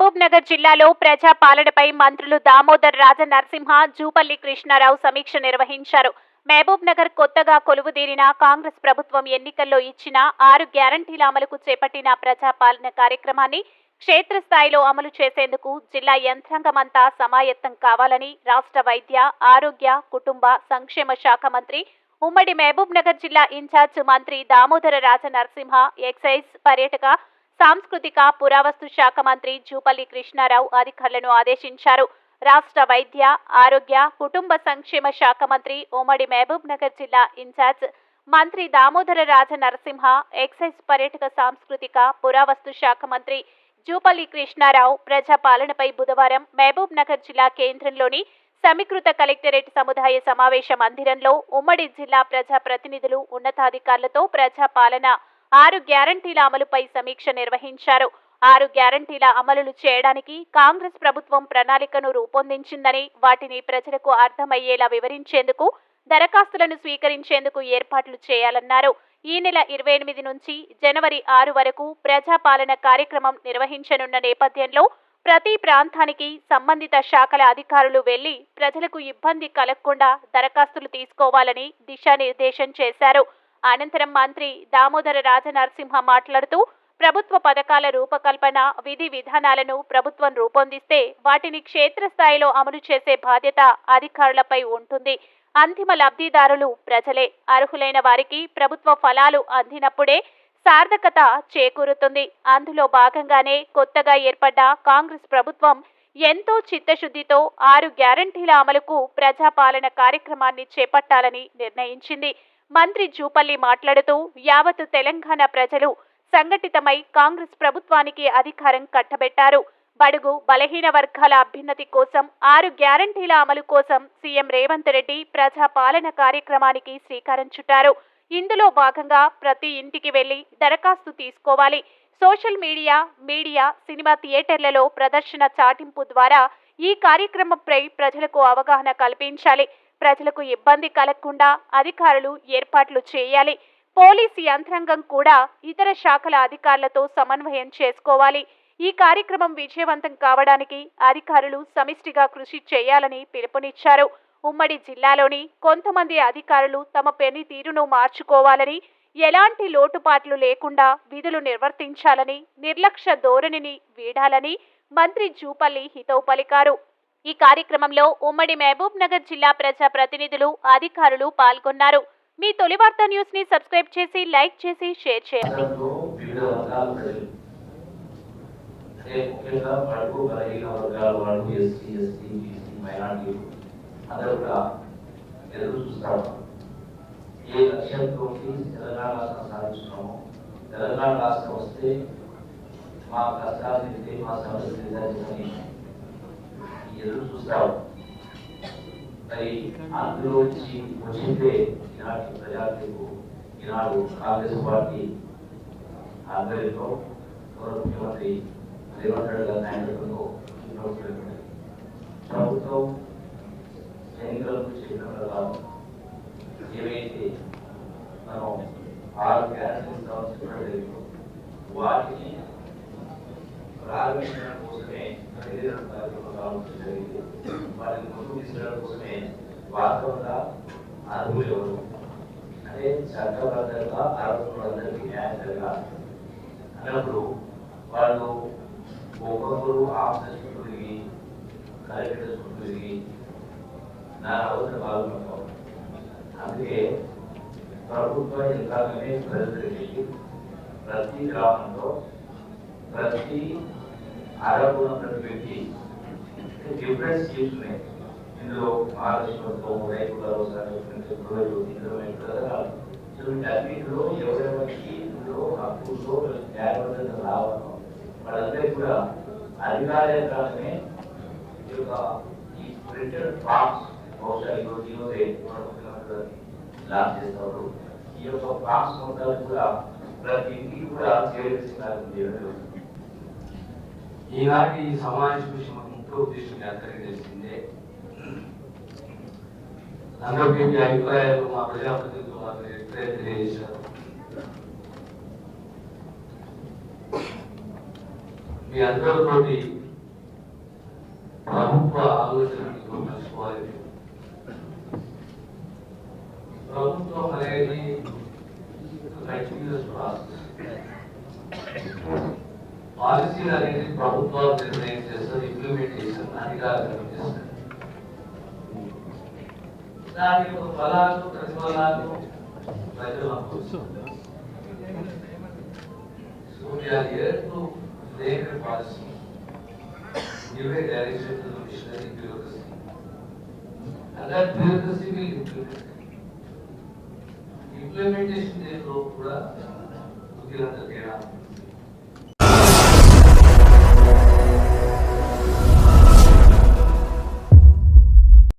Mahabubnagar జిల్లాలో ప్రజా పాలనపై మంత్రులు దామోదర్ రాజ నరసింహ జూపల్లి కృష్ణారావు సమీక్ష నిర్వహించారు. మహబూబ్ నగర్ కొత్తగా కొలువుదీరిన కాంగ్రెస్ ప్రభుత్వం ఎన్నికల్లో ఇచ్చిన ఆరు గ్యారంటీల అమలుకు చేపట్టిన ప్రజా పాలన కార్యక్రమాన్ని క్షేత్రస్థాయిలో అమలు చేసేందుకు జిల్లా యంత్రాంగమంతా సమాయత్తం కావాలని రాష్ట్ర వైద్య ఆరోగ్య కుటుంబ సంక్షేమ శాఖ మంత్రి ఉమ్మడి మహబూబ్ నగర్ జిల్లా ఇన్ఛార్జ్ మంత్రి దామోదర రాజ నరసింహ ఎక్సైజ్ పర్యటక సాంస్కృతిక పురావస్తు శాఖ మంత్రి జూపల్లి కృష్ణారావు అధికారులను ఆదేశించారు. రాష్ట్ర వైద్య ఆరోగ్య కుటుంబ సంక్షేమ శాఖ మంత్రి ఉమ్మడి మహబూబ్ నగర్ జిల్లా ఇన్ఛార్జ్ మంత్రి దామోదర రాజ నరసింహ ఎక్సైజ్ పర్యాటక సాంస్కృతిక పురావస్తు శాఖ మంత్రి జూపల్లి కృష్ణారావు ప్రజా పాలనపై బుధవారం మహబూబ్ నగర్ జిల్లా కేంద్రంలోని సమీకృత కలెక్టరేట్ సముదాయ సమావేశ మందిరంలో ఉమ్మడి జిల్లా ప్రజా ప్రతినిధులు ఉన్నతాధికారులతో ప్రజా పాలన ఆరు గ్యారంటీల అమలుపై సమీక్ష నిర్వహించారు. ఆరు గ్యారంటీల అమలులు చేయడానికి కాంగ్రెస్ ప్రభుత్వం ప్రణాళికను రూపొందించిందని వాటిని ప్రజలకు అర్థమయ్యేలా వివరించేందుకు దరఖాస్తులను స్వీకరించేందుకు ఏర్పాట్లు చేయాలన్నారు. ఈ నెల ఇరవై ఎనిమిది నుంచి జనవరి ఆరు వరకు ప్రజాపాలన కార్యక్రమం నిర్వహించనున్న నేపథ్యంలో ప్రతి ప్రాంతానికి సంబంధిత శాఖల అధికారులు వెళ్ళి ప్రజలకు ఇబ్బంది కలగకుండా దరఖాస్తులు తీసుకోవాలని దిశానిర్దేశం చేశారు. అనంతరం మంత్రి దామోదర రాజనరసింహ మాట్లాడుతూ ప్రభుత్వ పథకాల రూపకల్పన విధి విధానాలను ప్రభుత్వం రూపొందిస్తే వాటిని క్షేత్రస్థాయిలో అమలు చేసే బాధ్యత అధికారులపై ఉంటుంది. అంతిమ లబ్ధిదారులు ప్రజలే. అర్హులైన వారికి ప్రభుత్వ ఫలాలు అందినప్పుడే సార్థకత చేకూరుతుంది. అందులో భాగంగానే కొత్తగా ఏర్పడ్డ కాంగ్రెస్ ప్రభుత్వం ఎంతో చిత్తశుద్ధితో ఆరు గ్యారంటీల అమలుకు ప్రజాపాలన కార్యక్రమాన్ని చేపట్టాలని నిర్ణయించింది. మంత్రి జూపల్లి మాట్లాడుతూ యావత్ తెలంగాణ ప్రజలు సంఘటితమై కాంగ్రెస్ ప్రభుత్వానికి అధికారం కట్టబెట్టారు. బడుగు బలహీన వర్గాల అభ్యున్నతి కోసం ఆరు గ్యారంటీల అమలు కోసం సీఎం రేవంత్ రెడ్డి ప్రజా పాలన కార్యక్రమానికి శ్రీకారం చుట్టారు. ఇందులో భాగంగా ప్రతి ఇంటికి వెళ్ళి దరఖాస్తు తీసుకోవాలి. సోషల్ మీడియా మీడియా సినిమా థియేటర్లలో ప్రదర్శన చాటింపు ద్వారా ఈ కార్యక్రమంపై ప్రజలకు అవగాహన కల్పించాలి. ప్రజలకు ఇబ్బంది కలగకుండా అధికారులు ఏర్పాట్లు చేయాలి. పోలీసు యంత్రాంగం కూడా ఇతర శాఖల అధికారులతో సమన్వయం చేసుకోవాలి. ఈ కార్యక్రమం విజయవంతం కావడానికి అధికారులు సమిష్టిగా కృషి చేయాలని పిలుపునిచ్చారు. ఉమ్మడి జిల్లాలోని కొంతమంది అధికారులు తమ పనితీరును మార్చుకోవాలని ఎలాంటి లోటుపాట్లు లేకుండా విధులు నిర్వర్తించాలని నిర్లక్ష్య ధోరణిని వీడాలని మంత్రి జూపల్లి హితవు పలికారు. ఈ కార్యక్రమంలో ఉమ్మడి మహబూబ్ నగర్ జిల్లా ప్రజా ప్రతినిధులు అధికారులు పాల్గొన్నారు. మీ తొలి వార్తా న్యూస్ని సబ్స్క్రైబ్ చేసి లైక్ చేసి షేర్ చేయండి. ఏ తెలంగాణ రాష్ట్రం తెలంగాణ రాష్ట్రం వస్తే మా కష్టాలు మా సమస్యలు తీర్చాలని ఎదురు చూస్తా ఉన్నారు మరి అందులో వచ్చి వచ్చిందే ఈనాటి ప్రజాతీకు ఈనాడు కాంగ్రెస్ పార్టీ ఆధ్వర్యంలో గౌరవ ముఖ్యమంత్రి రేవంత్ రెడ్డి గారి నాయకత్వంలో ఈ ప్రభుత్వం ఏర్పడింది. ప్రభుత్వం ఎన్నికలకు చెప్పిన ప్రకారం ఏవైతే మనం ఆరు గ్యారెంటీ ఇస్తామని చెప్పడం వాటిని ఆలోచించడం కోసమే శరీరం కార్యక్రమం జరిగింది వాటిని ముందుకు తీసుకెళ్ళడం కోసమే వాస్తవంగా అర్హులు ఎవరు అంటే చట్టబద్ధంగా అర్హులందరికీ న్యాయం జరగాలి అన్నప్పుడు వాళ్ళు ఒక్కొక్కరు ఆఫీస్ తిరిగి కలెక్టర్ తిరిగి నా అవసరం పాల్గొంటాం అందుకే ప్రభుత్వ యంత్రాంగమే ప్రజలు ప్రతి గ్రామంలో ప్రతి అర్హత ఉన్నటువంటి వ్యక్తి డిఫరెంట్ స్కీమ్స్ ఉన్నాయి ఇందులో మహాలక్ష్మి రైతు భరోసా గృహలు ఇందులో రకరకాలు సో వీటన్నిటిలో ఎవరెవరికి ఇందులో హక్కులో న్యాయబద్ధత రావాలో వాళ్ళందరికీ కూడా అధికారికంగానే ఈ యొక్క ఈ ప్రింటెడ్ ఫార్మ్స్ బహుశా ఈరోజు ఈరోజే మన ముఖ్యమంత్రి గారు లాంచ్ చేస్తారు ఈ యొక్క ఫార్మ్స్ మొత్తాలు కూడా ప్రతి ఇంటికి కూడా చేరవేసి కార్యక్రమం చేయడం జరుగుతుంది. ఈనాటి ఈ సమావేశం విషయం ముఖ్య ఉద్దేశం అందరికీ తెలిసిందే. అందరికీ మీ అభిప్రాయాలు మా ప్రజాప్రతినిధులు మాకు ఎప్పుడైతే తెలియజేశారు. మీ అందరితోటి ప్రభుత్వ ఆలోచనలు కలుసుకోవాలి. ప్రభుత్వం అనేది కంటిన్యూస్ ప్రాసెస్ పాలసీలు అనేది ప్రభుత్వాలు నిర్ణయం చేస్తారు ఇంప్లిమెంటేషన్ అధికారులు చేస్తారు దాని యొక్క ఫలాలు ప్రతిఫలాలు ప్రజలు అనుభవిస్తారు so we are here to make a policy give a direction to the missionary bureaucracy. And that bureaucracy will implement. Implementation దేంట్లో కూడా కుదిరంత తేడా ఉంది.